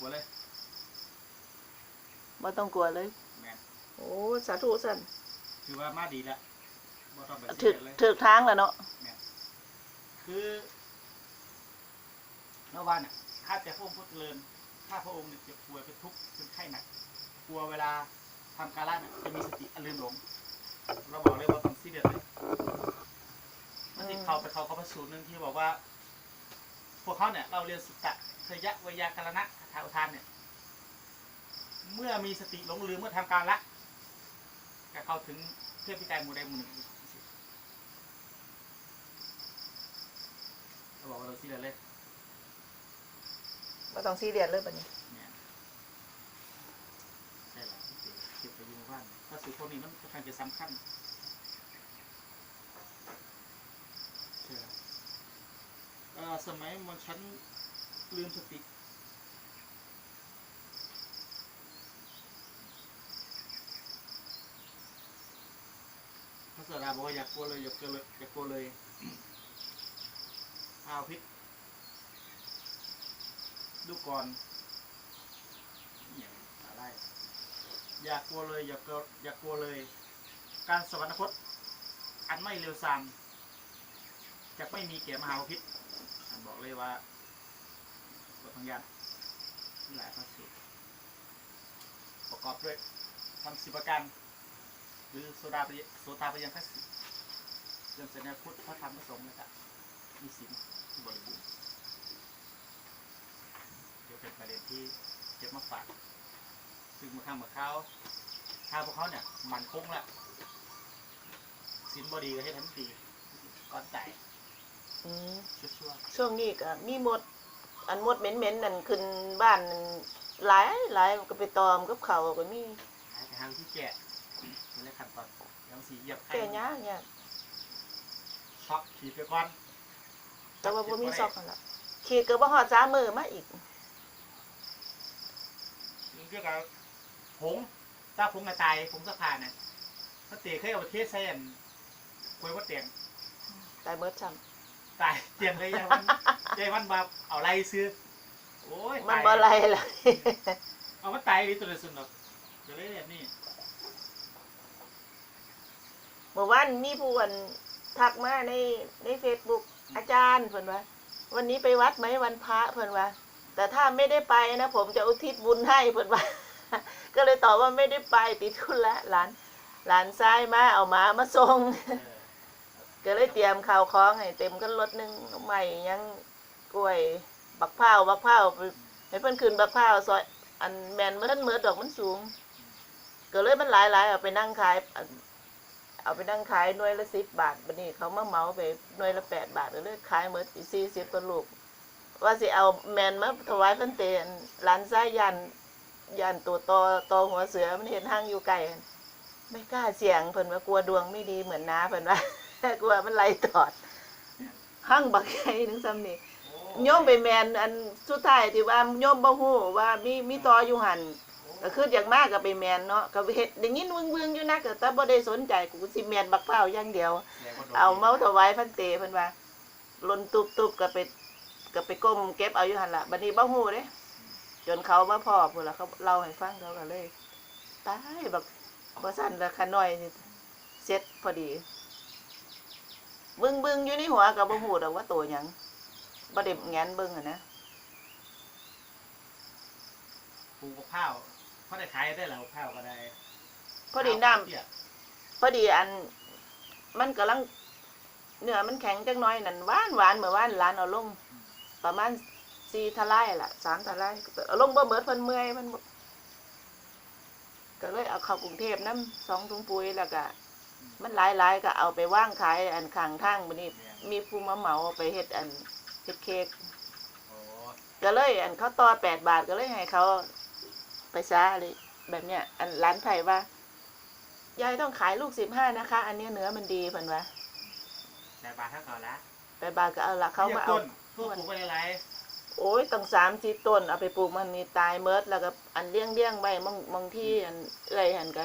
กลัวเลยบ่ต้องกลัวเลย แม่นโอ้สาธุสั่นถือว่ามาดีแล้วบ่ต้องไปถึเสีกยเลย ถึกทางแล้วเนาะคือเมื่อวานน่ะข้าแต่พระองค์พุทธเจริญข้าพระองค์เนี่ยเจ็บป่วยเป็นทุกข์เป็นไข้หนักกลัวเวลาทำการละน่ะจะมีสติอันลืมหลง เราบอกเลยว่าต้องซีเรียสเลยมันติเขาไปเขาเขาพระสูตรหนึ่งที่บอกว่า พวกเขาเนี่ยเราเรียนสุตตะเคยะวยากรณะคาถาอุทานเนี่ยเมื่อมีสติหลงลืมเมื่อทำการละก็เข้าถึงเทพพิจารหมู่ใดหมู่หนึ่งเราบอกว่าเราซีเรียสเลยบ่ต้องซีเรียสเลยบัดนี้เนี่ยใช่แล้วเก็บไปอยู่ในบ้านถ้าสื่อพวกนี้มันค่อนข้างจะสำคัญใช่แล้วเอ่อ สมัยมันฉันลืมสติพระสดาบอกว่าอยากกลัวเลยอยากกลัวเลยอยากลัวเลยอ้าวพิษดูก่อนอะไรอย่ากลัวเลยอย่ากลัวอย่ากลัวเลย การสวรรคตอันไม่เร็วซามจะไม่มีแก่มหาพิท่าน บอกเลยว่าบทพังยานมีหลายพระสูตรประกอบด้วยทำสิบประการหรือโซดาปริโสตาปยังคัสสิเรื่องเสัญญาพุทธพระธรรมพระสงฆ์นะครับมีศีลที่บริบูรณ์เดี๋ยวเป็นประเด็นที่เก็บมาฝากซึ่งเมื่อข้ามมื่อเขาถ้าพวกเขาเนี่ยมันคงละศีลบดีก็ให้ทันตีก่อนใจ อืมชั่วช่วงนี้ก็มีหมด อันหมดเหม็นๆนั่นขึ้นบ้านนั่นหลายหลายก็ไปตอมกับเขาวก็มีๆหาไปทางที่แก่นี่แหละขั้นตอนยังสีเหยียบไข่แก่ยากยากช็อกขีดไปก่อนแต่ว่าบ่มีซอกนั่นล่ะขีดก็บ่ฮอด3มื้อมาอีกมันเรียกว่าผงตาผงกระตายผงสะพานเนี่ยถ้าเตะเคยเอาไปเทสใส่อันกล้วยวัดเตียงตายเบิดซ้ำ ตายเตียงเลยยายวันยายวันมาเอาไรซื้อโอ้ยมันตายบ่ไหลเลยเอามาตายดิตัวเดียวสุดหรอกเดี๋ยวเลยแบบนี้เมื่อวานมีผู้อันทักมาในใน Facebook อาจารย์เพิ่นว่า วันนี้ไปวัดไหมวันพระเพิ่นว่า แต่ถ้าไม่ได้ไปนะ ผมจะอุทิศบุญให้เพิ่นว่า ก็เลยตอบว่าไม่ได้ไปติดธุระหลาน หลานซ้ายมาเอาหมามาส่ง เออ ก็เลยเตรียมข้าวของให้เต็มกันรถหนึงใหม่ยังกล้วยบักพร้าบักพร้าไปให้เพิ่นขึ้นบักพร้าซอยอันแมนเมันทันเมือดอกมันสูง ก็เลยมันหลายหลายๆเอาไปนั่งขาย เอาไปนั่งขายหน่วยละสิบบาทบัดนี้เขามาเหมาไปหน่วยละแปดบาทก็เลยขายเมือสี่สิบตัวลูก ว่าสิเอาแมนมาถวายเพิ่นเตนร้านซ้ายยันยันตัวตอตอหัวเสือมันเห็นห้างอยู่ไกลไม่กล้าเสี่ยงเพิ่นว่ากลัวดวงไม่ดีเหมือนน้าเพิ่นว่า กลัวมันไหลตอดห้างบักใหญ่ถึงซ้ำนี่โอ้โยมไปแมนอันสุดท้ายที่ว่าโยมบ่ฮู้ว่ามีมีตออยู่หันก็คืออย่างมากก็ไปแมนเนาะก็เฮ็ดได้ยินวึงๆอยู่นะก็แต่บ่ได้สนใจกูสิแมนบักเป้าวอย่างเดียวแสดงว่โดนเอาเมาถวายพันเตเพิ่นว่าลนตุบๆก็ไปก็ไปก้มเก็บเอาอยู่หั่นล่ะบัดนี้บ่ฮู้เด้จนเขามาพ่อพุ่นล่ะเขาเล่าให้ฟังเขาก็เลยตายบักบ่ซั่นละคันน้อยนี่เสร็จพอดี เบิ่งๆอยู่ในหัวก็บ่ฮู้ดอกว่าตัวหยังบ่ได้แงนเบิ่งอะนะปลูกมะพร้าวเขาได้ขายได้แล้วมะพร้าวก็ได้พอดีน้ำ เปียกพอดีอันมันกำลังเนื้อมันแข็งจังน้อยนั่นหวานหวานเมื่อวานร้านเอาลง ประมาณสี่ทลายล่ะสามทลายเอาลงบ่เบิดเพิ่นเมื่อยมันบ่ก็เลยเอาเข้ากรุงเทพน้ำสองถุงปุ๋ยแล้วก็ มันหลายๆก็เอาไปว่างขายอันข้างทางบัดนี้ มีผู้มาเหมาเอาไปเฮ็ดอันเฮ็ดเค้กโอ้ก็เลยอันเขาต่อแปดบาทก็เลยให้เขาไปซะเลยแบบเนี้ย อันร้านไผ่ว่ายายต้องขายลูกสิบห้านะคะ อันเนี้ยเนื้อมันดีเพิ่นว่าแต่บาทเท่าก่อนละแปดบาทก็เอาละเขามาเอาต้นทั่วปลูกไปหลายโอ้ยตั้งสามสี่ต้นเอาไปปลูกมันมีตายเมิดแล้วก็อันเลี้ยงเลี้ยงๆไว้บางบางที่อันเอ้อยหันก็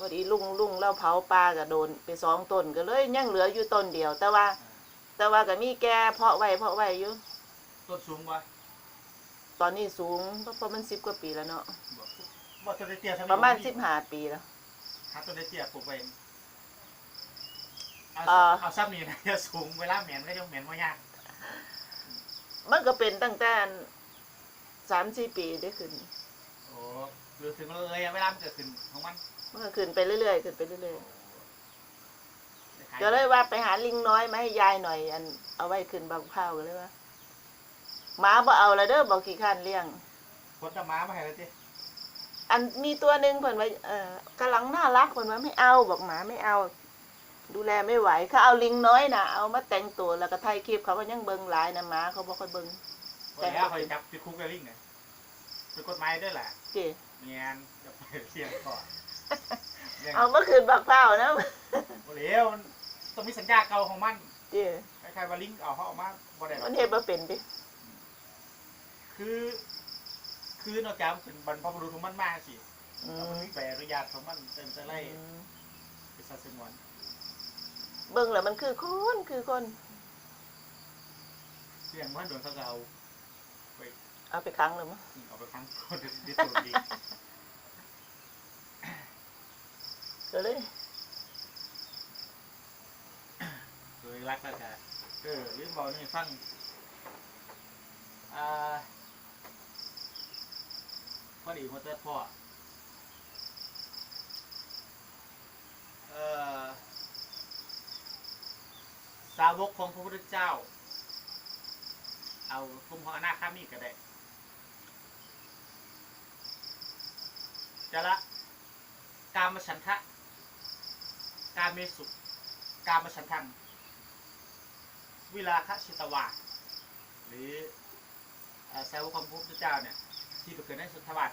พอดีลุงลุงเล่าเผาปลาก็โดนไปสองต้นก็เลยยังเหลืออยู่ต้นเดียว แต่ว่าๆแต่ว่าก็มีแก่เพาะไว้เพาะไว้อยู่ต้นสูงบ่ตอนนี้สูงประมาณ10กว่าปีแล้วเนาะบอกบอกตัวได้เตี้ยทำไประมาณ15ปีแล้วหาตัวได้เตี้ยปลูกไว้เอาอ่าเอาซ้ำนี่นะจะสูงเวลาเหม็นก็จะเหม็นว่ายากมันก็เป็นตั้งแต่สามสี่ปีได้ขึ้นโอ้หรือถึงเลยอะเวลามันเกิดขึ้นของมัน มันก็ขึ้นไปเรื่อยๆขึ้นไปเรื่อยๆก็เลยว่าไปหาลิงน้อยมาให้ยายหน่อย อันเอาไว้ขึ้นบางข้าวก็เลยว่าหมาบ่เอาละเด้อบอกขี้ข้านเลี้ยงคนตะม้ามาให้แล้วจิอันมีตัวหนึ่งเพิ่นว่าเออกำลังน่ารักเพิ่นว่าไม่เอาบอกหมาไม่เอา ดูแลไม่ไหวเขาเอาลิงน้อยน่ะเอามาแต่งตัวแล้วก็ถ่ายคลิปเขาก็ยังเบิ่งหลายนะหมาเขาบ่ค่อยเบิ่งคนแล้วคอยจับติดคุกกับลิงไงเป็นกฎหมายด้วยแหละเจ้เนียนจะไปเสียงก่อน ยังเอามาคืนบักเผาวนะโอ้เลี้ยวมันต้องมีสัญญาเก่าของมันเจ้คล้ายๆว่าลิงเอาเขาออกมาบ่ได้หรอกมันเฮ็ดบ่เป็นดิคือ คือนอกจากมันเป็นบรรพบุรุษของมันมากสิอืแล้วมันมมีใบอนุญาตของมันเต็มจะไล่เป็นสัตว์สงวนเบิ่งแล้วมันคือคนคือคนเสียงมันโดนเขาก็เอาไปเอาไปขังเลยมั้ง เอาไปพังคนที่ตัวดี ก็เลยโดยรักแล้วก็เออลืมบอกนี่ฟังอ่าพอดีมาเตอร์พ่อเออสาวกของพระพุทธเจ้า เอากลุ่มของอนาคามีก็ได้จะละกามฉันทะ กาเมสุกามฉันทังวิลาคะชิตวาหรือเอ่อแซวของพระพุทธเจ้าเนี่ยที่เกิดในสุทธวัต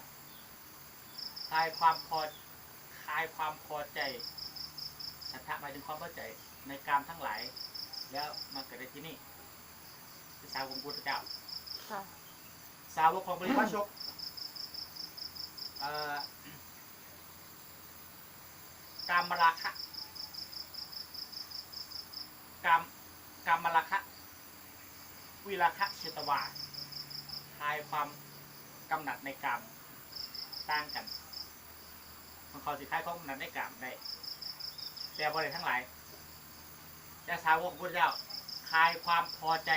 คลายความพอคลายความพอใจฉันทะหมายถึงความพอใจในกามทั้งหลาย แล้วมาเกิดในที่นี่คือสาวกของพระพุทธเจ้าค่ะสาวกของบริวารชกเอ่อกามราคะ กามกามราคะวิราคะเชตวาคลายความกำหนัดในกามต่างกันของเขาสิคลายความกำหนัดในกามได้ แต่บริทั้งหลายแต่สาวกของพระเจ้าคลายความพอใจ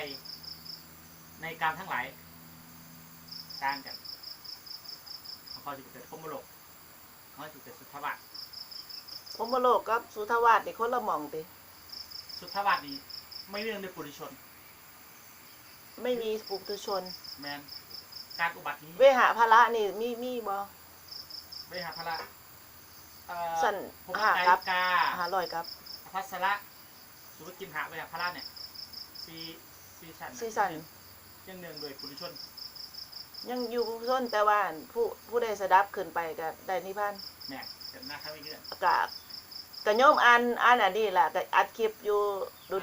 ในกามทั้งหลายต่างกันของเขาจะเกิดพมโลกของเขาจะเกิดสุทธวาสผมโลกกับสุทวาสนี่คนละมองติ สุทธวาสนี้ ไม่เรื่องในปุถุชน ไม่มีปุถุชน แมนการอุบัตินี้เวหาภาระนี่มีมีบ่ไม่หาพระเอ่อสั่นภูมิหาใจกับกาหาร้อยกับพัสระสุภกินหาเวหาพระเนี่ยซีซีชันซีซันยังเนื่องโดยปุถุชน ยังอยู่ปุถุชนแต่ว่าผู้ผู้ใดสดับขึ้นไปก็ได้นิพพานแม่เกิดหน้าข้าไม่เงื่อนก็ ก็โยมอ่านอ่านอันนี้ล่ะก็อัดคลิปอยู่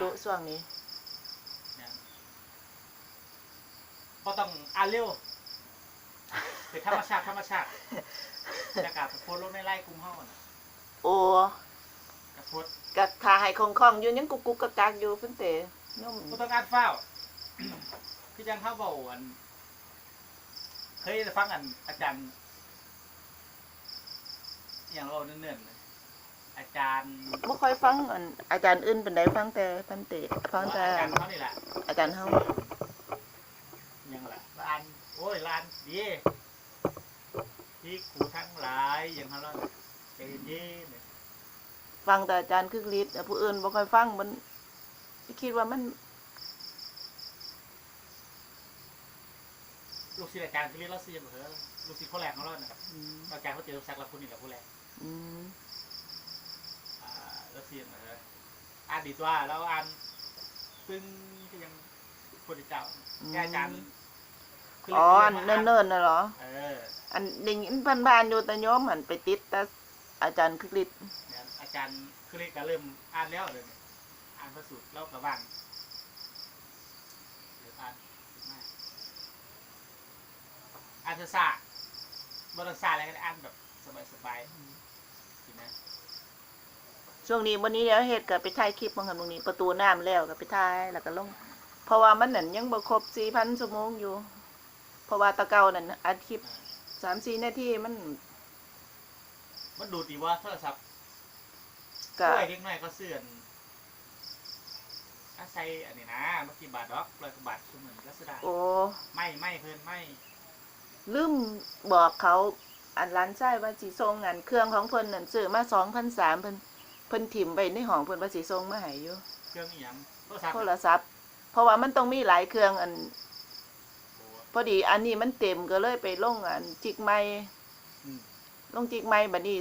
ดุๆช่วงนี้แม่นก็ต้องอ่านเร็วเป็นธรรมชาติธรรมชาติจะกลับโพสต์ลงในไล่กลุ่มห้องน่ะโอ้กับโพสต์ก็ถ้าให้คล่องๆอยู่ยังกุกกุกกักกักอยู่เพิ่นเตโยมผู้ต้องการเฝ้าพี่จังเข้าบอกอันเคยได้ฟังอันอาจารย์อย่างเราเนิ่นๆเลย อาจารย์บ่ค่อยฟังอันอาจารย์อื่นปานใดฟังแต่เพิ่นเตฟังแต่อาจารย์เขานี่แหละอาจารย์เฮายังแหละลานโอ้ยลานดีที่ครูทั้งหลายอย่างเขาเล่าใจเย็นๆเนี่ยฟังแต่อาจารย์คึกฤทธิ์แต่ผู้อื่นบ่ค่อยฟังมันคิดว่ามันลูกศิษย์อาจารย์คือเรียกเราเสียงเหรอลูกศิษย์เขาแรกของเราเนี่ยอืมอาจารย์เขาเจอสักละคนนี่แหละผู้แรกอืม อ่าแล้วเสียงเหรออ่านดีตัวแล้วอ่านปึ้งก็ยังพุทธเจ้าแค่อาจารย์คือ๋ออันเรียกเนิ่นๆน่ะเหรอ เอออันได้ยินผ่านๆอยู่แต่โยมหันไปติดแต่อาจารย์คึกฤทธิ์เนี่ยอาจารย์คือเรียกก็เริ่มอ่านแล้วเลยเนี่ยอ่านพระสูตรแล้วกับบ้านเดี๋ยวอ่านถึงมากอ่านภาษาบทภาษาอะไรก็ได้อ่านแบบสบายๆจริงไหม ช่วงนี้วันนี้เดี๋ยวเฮ็ดก็ไปถ่ายคลิปบางคันบางนี้ ประตูน้ำแล้วก็ไปถ่ายแล้วก็ลง เพราะว่ามันนั่นยังบ่ครบ4,000ชั่วโมงอยู่ เพราะว่าตะเก่านั่นอัดคลิปสามสี่นาทีมันมันดูดดีว่าโทรศัพท์ก็ ช่วยเล็กน้อยก็เสื่อนอาศัยอันนี้นะเมื่อกี้บาทดอกร้อยกว่าบาทคือเหมือนก็สดาโอ้ไม่ไม่เพิ่นไม่ลืมบอกเขาอันร้านใช้ว่าสิส่งงานเครื่องของเพิ่นนั่นซื้อมาสองพันสามเพิ่น เพิ่นถิ่มไปในห้องเพิ่นว่าสิส่งมาให้อยู่เครื่องอีหยังโทรศัพท์โทรศัพท์ เพราะว่ามันต้องมีหลายเครื่องอันโอ้พอดีอันนี้มันเต็มก็เลยไปลงอันจิกไม้อืมลงจิกไม้บัดนี้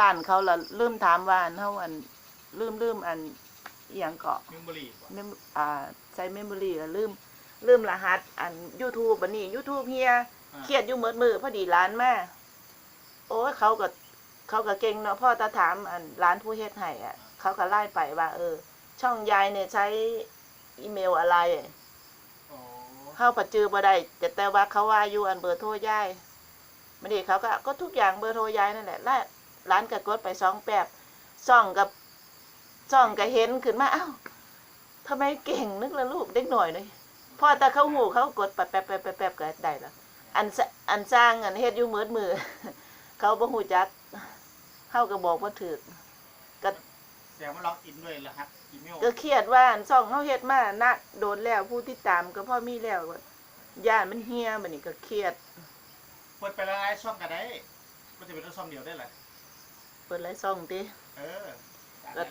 ร้านเขาละลืมถามว่าอันเฮาอันลืมลืมอันอหยังเกาะเมมโมรี่บ่เมมอ่าใช้เมมโมรี่แล้วลืมลืมรหัสอัน YouTube บัดนี้ YouTube เฮีย อ่าเครียดอยู่เมิดมือพอดีร้านมาโอ้ยเขาก็ เขาก็เก่งเนาะพ่อตาถามอันร้านผู้เฮ็ดให้อะ เขาก็ไล่ไปว่า เออ ช่องยายเนี่ยใช้อีเมลอะไรโอ้เข้าปัจจือบ่ได้แต่แต่ว่าเขาว่าอยู่อันเบอร์โทรยายไม่ได้เขาก็ก็ทุกอย่างเบอร์โทรยายนั่นแหละแล้วร้านก็กดไปสองแป๊บซ่องกับซ่องก็เห็นขึ้นมาอ้าวทำไมเก่งนึกละลูกเด็กหน่อยเลยพ่อแต่เขาหูเขากดแป๊บแป๊บแป๊บแป๊บแป๊บก็ได้แล้วอันสอันสร้างอันเฮ็ดอยู่มืดมือ เขาบ่ฮู้จัก เฮาก็บอกว่าถูกแสดงว่าล็อกอินด้วยรหัสอีเมลก็เครียดว่าอันซ่องเฮาเฮ็ดมานะโดนแล้วผู้ที่ตามก็พ่อมีแล้วย่านมันเฮียบัดนี้ก็เครียด เปิดไปแล้วไอ้ช่องกันได้มันจะเป็นช่องเดียวได้เหรอเปิดไลฟ์ซ่องติ เออ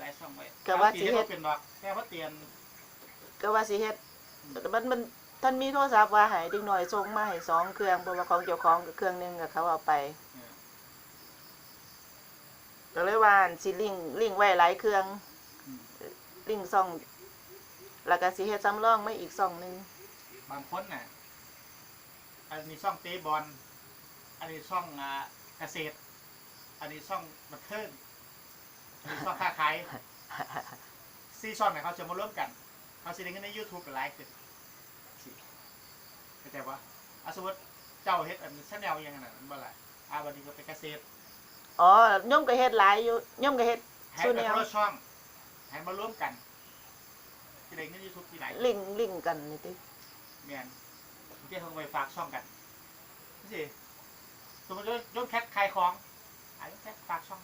หลายช่องไว้ก็ว่าสิสิเฮ็เฮ็ดดเป็นดอกแค่ว่าเตียนก็ว่าสิเฮ็ดแต่มันมันท่านมีโทรศัพท์ว่าให้เด็กน้อยส่งมาให้สองเครื่องเพราะว่าของเจ้าของก็เครื่องหนึงก็เขาเอาไป เออ ก็เลยว่าอันสิลิงก์ลิงก์ไว้หลายเครื่องอืมลิงก์ซ่อง แล้วก็สิเฮ็ดสำรองไม่อีกซ่องหนึงบางคนน่ะ อันนี้ช่องเตะบอล อันนี้ช่องอ่าเกษตร อันนี้ช่องบันเทิงอันนี้ช่องค้าขายซีช่องเนี่ยเขาจะมาร่วมกัน เขาสิได้เงินใน YouTube เป็นไลฟ์ขึ้นสิเข้าใจปะอะสมมติเจ้าเฮ็ดอันชแนลยังไงน่ะมันบ่ล่ะอ่าวันนี้ก็เป็นเกษตร อ๋อย่อมก็เฮ็ดหลายอยู่ย่อมก็เฮ็ดให้ส่วนไปแนวคนละช่องให้มาร่วมกันสิได้เงิน YouTube ที่ไหนลิงก์ลิงก์กันนี่ติแมนเดี๋ยวเขาไปฝากช่องกันนี่สิสมมติว่าโยนแคทขายของอะโยนแคทฝากช่อง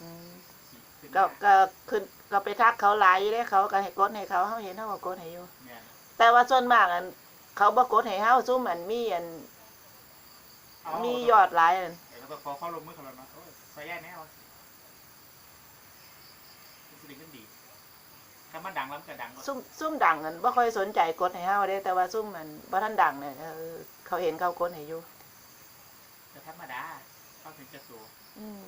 อืมสิขึ้นก็มาก็ขึ้นก็ไปทักเขาหลายอยู่เด้เขาก็ให้กดให้เขาเฮาเห็นเฮาก็กดให้อยู่แมนแต่ว่าส่วนมากอันเขาบ่กดให้เฮาซุมอันมีอันเอามียอดหลายอัน เดี๋ยวเราก็ขอเข้าลงมือเขาแล้วเนาะโอ้ยใส่แย่แน่วะสิได้เงินดีถ้ามันดังแล้วมันก็ดังซุ่มซุ่มดังอันบ่ค่อยสนใจกดให้เฮาเด้แต่ว่าซุ่มอันบ่ทันดังเนี่ยเออเขาเห็นเขากดให้อยู่แต่ธรรมดาเข้าถึงจะสูงอืม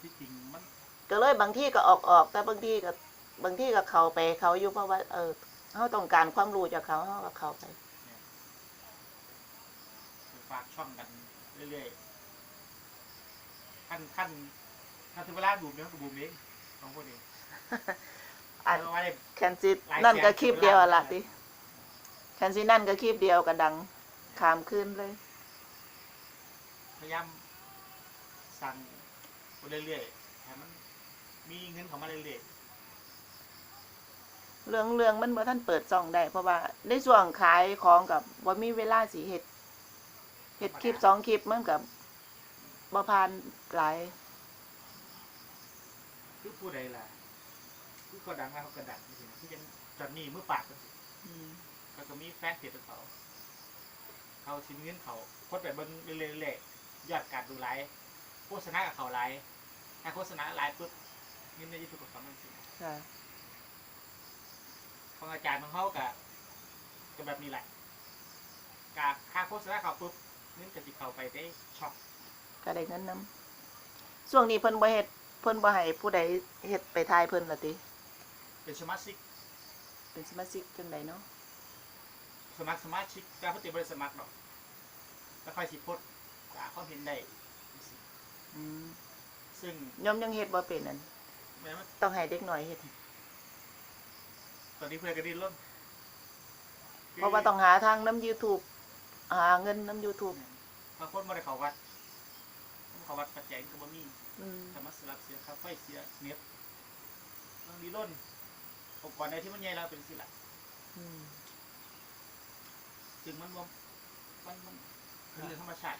ที่จริงมันก็เลยบางที่ก็ออกออก แต่บางที่ก็บางที่ก็เข้าไปเขาอยู่เพราะว่า เออเฮาต้องการความรู้จากเขาเฮาก็เข้าไปไปฝากช่องกัน เรื่อยๆขั้นขั้นขั้นถึงเวลาบูมเนี่ยมันก็บูมเองของพวกนี้อันเอาไว้เลยแคนซิหลายนั่นก็แสนคลิปเดียวอะเป็นล้านล่ะติแคนซินั่นก็คลิปเดียวก็ดังขามขึ้นเลย พยายามสั่งไปเรื่อยๆให้มันมีเงินเข้ามาเรื่อยเรื่องเรื่องมันบ่ทันเปิดซ่องได้ เพราะว่าในช่วงขายของกับบ่มีเวลาสิเฮ็ด เฮ็ดคลิปสองคลิปมันกับบ่ผ่านหลายๆคือผู้ใดล่ะคือเขาดังแล้วเขาก็ดังจริงๆที่ยังจอนนี่มือปากกันสิอืมเขาก็มีแฟนเพจของเขาเขาชิ้นเงินเขาโคตรแบบเบิ้งเรื่อยๆยอดการดูไลฟ์โฆษณากับเขาไลฟ์ถ้าโฆษณาไลฟ์ปุ๊บเงินในยูทูบของเขามันสิค่ะของอาจารย์ของเขากับก็แบบนี้แหละกาค่าโฆษณาเขาปุ๊บ เงินจะติดเขาไปได้ช็อปก็ได้เงินนํช่วงนี้เพิ่นบ่เฮ็ดเพิ่นบ่ให้ผู้ใดเฮ็ดไปทายเพิ่นล่ะติเป็นสมาชิกเป็นสมาชิกจังไดเนาะสมัครสมาชิกการปฏิบัติสมัครหรอกแล้วค่อยสิโพดกาเขาเห็นได้อืมซึ่งยอมยังเฮ็ดบ่เป็นนั่นแม้ว่าต้องให้เด็กน้อยเฮ็ดตอนนี้เพื่อนก็ดิ้นรนเพราะว่าต้องหาทางนํ YouTube หาเงินนํ YouTube บางคนไม่ได้เขาวัดเขาวัดปัจจัยก็บ่มีอืมสมัครสลับเสียค่าไฟเสียเน็ตต้องดิ้นรนองค์กรใดที่มันใหญ่เราเป็นสิละอืมจึงมันบ่มันมันเป็นเรื่องธรรมชาติ